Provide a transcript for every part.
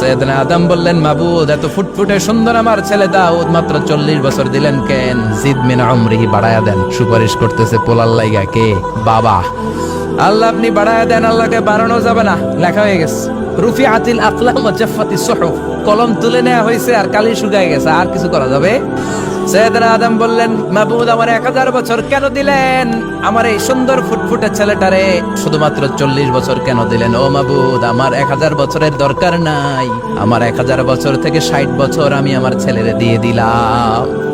সৈয়দনা আদম বললেন, মাবুদ, এত ফুটফুটে সুন্দর আমার ছেলে দাউদ, মাত্র চল্লিশ বছর দিলেন কেন? জিদ মিনা আমরিহি বাড়ায়া দেন। সুপারিশ করতেছে পোলার লাইগা কে? বাবা। আল্লাহ আপনি বাড়ায়া দেন, আল্লাহকে বাড়ানো যাবে না। লেখা হয়ে গেছে। রুফি আতিল আকলাম জাফাতি সুহুফ। কলম তুলে নেওয়া হয়েছে আর কালি শুকায় গেছে। আর কিছু করা যাবে? সৈয়দনা আদম বললেন মাহবুদ আমার এক হাজার বছর কেন দিলেন? আমার এই সুন্দর ফুটফুটে ছেলেটারে শুধুমাত্র চল্লিশ বছর কেন দিলেন? ও মাহবুদ আমার এক হাজার বছরের দরকার নাই। আমার এক হাজার বছর থেকে ষাট বছর আমি আমার ছেলেরে দিয়ে দিলাম।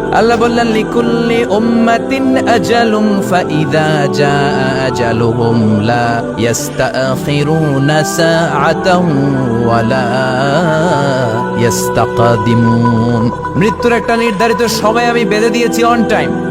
আল্লাহ বললেন, লিকুল্লি উম্মাতিন আজালুম ফাইদা জা আজালুহুম লা ইস্তাখিরুনা সাআতাও ওয়ালা ইস্তাকদিমুন মৃত্যুর একটা নির্ধারিত সময় আমি বেঁধে দিয়েছি অন টাইম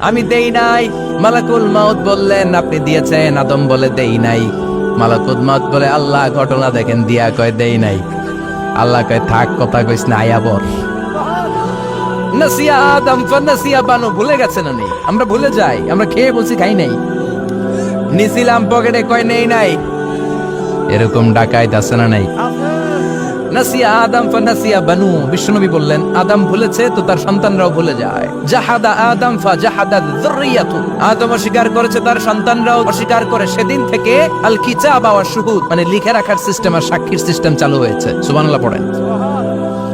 আমি দেই নাই। মালাকুল মাউত বললেন, আপনি দিয়েছেন, আদম বলে দেই নাই। মালাকুল মাউত বলে, আল্লাহ ঘটনা দেখেন, দিয়া কয় দেই নাই। আল্লাহ কয়, থাক, কথা কইস না আয়াবর নাসিয়া আদম নাসিয়া বানো, ভুলে গেছেন উনি? আমরা ভুলে যাই, আমরা খেয়ে বলছি খাই নাই। নিছিলাম পকেটে কয়, নেই নাই। এরকম ডাকাইত আছে না নাই? নাসিয়া আদম ফানাসিয়া বানু। বিশ্বনবী বললেন, আদম ভুলেছে তো তার সন্তানরাও ভুলে যায়। জাহাদা আদম ফা জাহাদা যুররিয়াতু। আদম অস্বীকার করেছে তার সন্তানরাও অস্বীকার করে সেদিন থেকে আল কিতাব ওয়া শুহুদ মানে লিখে রাখার সিস্টেম আর সাক্ষীর সিস্টেম চালু হয়েছে। সুবহানাল্লাহ, পড়েন।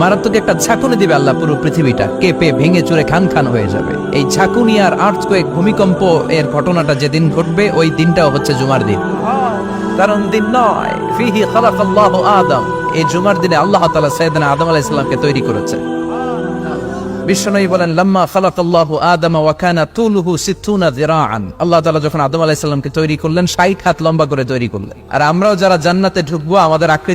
মারাত্মক একটা ঝাঁকুনি দিবে আল্লাহ পুরো পৃথিবীটা। কেঁপে ভেঙে চুরে খান খান হয়ে যাবে। এই ঝাঁকুনি আর আর্থকোয়েক ভূমিকম্প এর ঘটনাটা যেদিন ঘটবে, ওই দিনটাও হচ্ছে জুমার দিন। কারণ দিন নয়, ফিহি আদম। এই জুমার দিনে আল্লাহ তাআলা সাইয়েদনা আদম আলাইহিস সালামকে তৈরি করেছে। বিশ্বনবী বলেন, লাম্মা খালাকাল্লাহু আদম ওয়া কানা তুলুহু 60 যিরাআন। আল্লাহ তাআলা যখন আদম আলাইহিস সালামকে তৈরি করলেন 60 হাত লম্বা করে তৈরি করলেন। আর আমরাও যারা জান্নাতে ঢুকবো, আমাদের আকৃতি